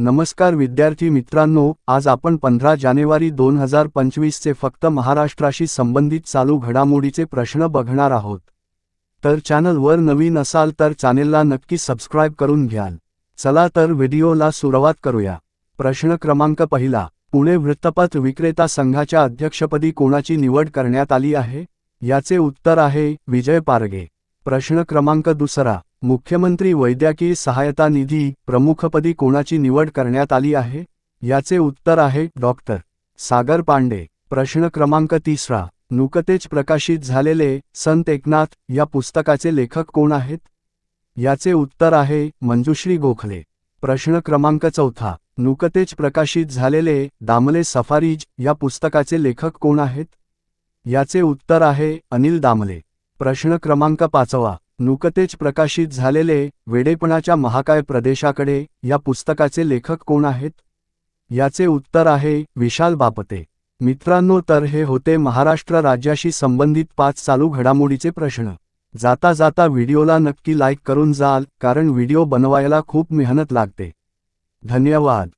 नमस्कार विद्यार्थी मित्रांनो आज आपण पंधरा जानेवारी दोन हजार पंचवीसचे फक्त महाराष्ट्राशी संबंधित चालू घडामोडीचे प्रश्न बघणार आहोत. तर चॅनलवर नवीन असाल तर चॅनेलला नक्की सबस्क्राईब करून घ्याल. चला तर व्हिडिओला सुरुवात करूया. प्रश्न क्रमांक पहिला पुणे वृत्तपत्र विक्रेता संघाच्या अध्यक्षपदी कोणाची निवड करण्यात आली आहे? याचे उत्तर आहे विजय पारगे. प्रश्न क्रमांक दुसरा मुख्यमंत्री वैद्यकीय सहायता निधी प्रमुखपदी कोणाची निवड करण्यात आली आहे? याचे उत्तर आहे डॉक्टर सागर पांडे. प्रश्न क्रमांक तिसरा. नुकतेच प्रकाशित झालेले संत एकनाथ या पुस्तकाचे लेखक कोण आहेत? याचे उत्तर आहे मंजुश्री गोखले. प्रश्न क्रमांक चौथा. नुकतेच प्रकाशित झालेले दामले सफारीज या पुस्तकाचे लेखक कोण आहेत? याचे उत्तर आहे अनिल दामले. प्रश्न क्रमांक पाचवा. नुकतेच प्रकाशित झालेले वेडेपणाच्या महाकाय प्रदेशाकडे या पुस्तकाचे लेखक कोण आहेत? याचे उत्तर आहे विशाल बापते मित्रांनो तर हे होते महाराष्ट्र राज्याशी संबंधित पाच चालू घडामोडीचे प्रश्न. जाता जाता व्हिडिओला नक्की लाईक करून जाल कारण व्हिडिओ बनवायला खूप मेहनत लागते. धन्यवाद.